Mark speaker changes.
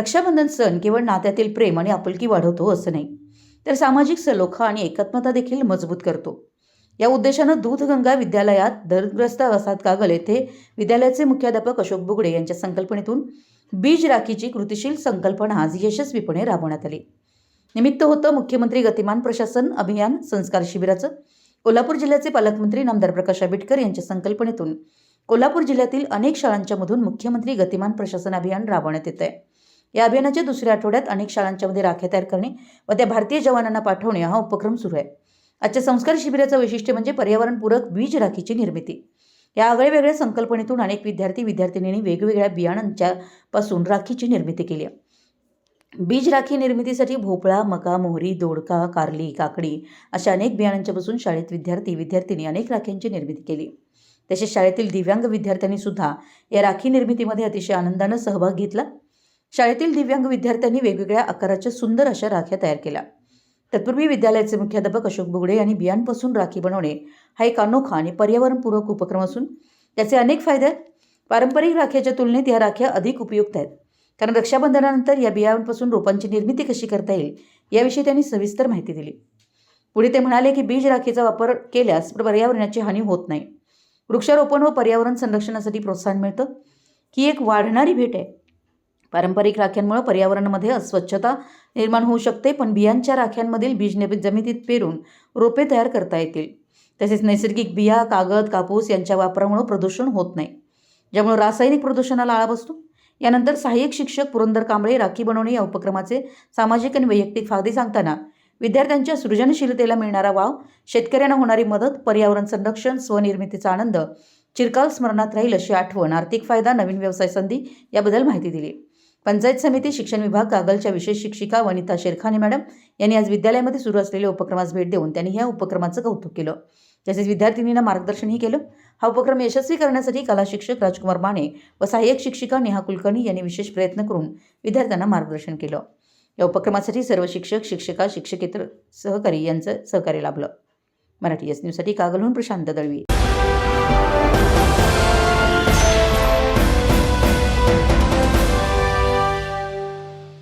Speaker 1: रक्षाबंधन सण केवळ नात्यातील प्रेम आणि आपुलकी वाढवतो असं नाही तर सामाजिक सलोखा आणि एकात्मता देखील मजबूत करतो. या उद्देशानं दूधगंगा विद्यालयात दरग्रस्त वसाहत कागल येथे विद्यालयाचे मुख्याध्यापक अशोक बुगडे यांच्या संकल्पनेतून बीज राखीची कृतिशील संकल्पना आज यशस्वीपणे राबवण्यात आली. निमित्त होतं मुख्यमंत्री गतिमान प्रशासन अभियान संस्कार शिबिराचं. कोल्हापूर जिल्ह्याचे पालकमंत्री नामदार प्रकाश आंबेडकर यांच्या संकल्पनेतून कोल्हापूर जिल्ह्यातील अनेक शाळांच्या मधून मुख्यमंत्री गतिमान प्रशासन अभियान राबवण्यात येत आहे या अभियानाच्या दुसऱ्या आठवड्यात अनेक शाळांच्यामध्ये राख्या तयार करणे व त्या भारतीय जवानांना पाठवणे हा उपक्रम सुरू आहे. आजच्या संस्कार शिबिराचं वैशिष्ट्य म्हणजे पर्यावरणपूरक बीज राखीची निर्मिती. या आगळेवेगळ्या संकल्पनेतून अनेक विद्यार्थी विद्यार्थिनींनी वेगवेगळ्या बियाणांच्या पासून राखीची निर्मिती केली आहे. बीज राखी निर्मितीसाठी भोपळा मका मोहरी दोडका कारली काकडी अशा अनेक बियाणांच्यापासून शाळेत विद्यार्थी विद्यार्थिनी अनेक राख्यांची निर्मिती केली. तसेच शाळेतील दिव्यांग विद्यार्थ्यांनी सुद्धा या राखी निर्मितीमध्ये अतिशय आनंदानं सहभाग घेतला. शाळेतील दिव्यांग विद्यार्थ्यांनी वेगवेगळ्या आकाराच्या सुंदर अशा राख्या तयार केल्या. तत्पूर्वी विद्यालयाचे मुख्याध्यापक अशोक बुगडे यांनी बियांपासून राखी बनवणे हा एक अनोखा आणि पर्यावरणपूरक उपक्रम असून त्याचे अनेक फायदे आहेत. पारंपरिक राख्याच्या तुलनेत या राख्या अधिक उपयुक्त आहेत. कारण रक्षाबंधनानंतर या बियांपासून रोपांची निर्मिती कशी करता येईल याविषयी त्यांनी सविस्तर माहिती दिली. पुढे ते म्हणाले की बीज राखीचा वापर केल्यास पर्यावरणाची हानी होत नाही. वृक्षारोपण व पर्यावरण संरक्षणासाठी प्रोत्साहन मिळतं. ही एक वाढणारी भेट आहे. पारंपरिक राख्यांमुळे पर्यावरणामध्ये अस्वच्छता निर्माण होऊ शकते पण बियांच्या राख्यांमधील बीज जमिनीत पेरून रोपे तयार करता येतील. तसेच नैसर्गिक बिया कागद कापूस यांच्या वापरामुळे प्रदूषण होत नाही. ज्यामुळे रासायनिक प्रदूषणाला आळा बसतो. यानंतर सहाय्यक शिक्षक पुरंदर कांबळे राखी बनवणे या उपक्रमाचे सामाजिक आणि वैयक्तिक फायदे सांगताना विद्यार्थ्यांच्या सृजनशीलतेला मिळणारा वाव शेतकऱ्यांना होणारी मदत पर्यावरण संरक्षण स्वनिर्मितीचा आनंद चिरकाल स्मरणात राहील अशी आठवण आर्थिक फायदा नवीन व्यवसाय संधी याबद्दल माहिती दिली. पंचायत समिती शिक्षण विभाग कागलच्या विशेष शिक्षिका वनिता शेरखाने मॅडम यांनी आज विद्यालयामध्ये सुरू असलेल्या उपक्रमास भेट देऊन त्यांनी या उपक्रमाचं कौतुक केलं. तसेच विद्यार्थिनींना मार्गदर्शनही केलं. हा उपक्रम यशस्वी करण्यासाठी कला शिक्षक राजकुमार माने व सहाय्यक शिक्षिका नेहा कुलकर्णी यांनी विशेष प्रयत्न करून विद्यार्थ्यांना मार्गदर्शन केलं. या उपक्रमासाठी सर्व शिक्षक शिक्षिका शिक्षकेतर सहकारी यांचं सहकार्य लाभलं. मराठी एस न्यूजसाठी कागलहून प्रशांत दळवी.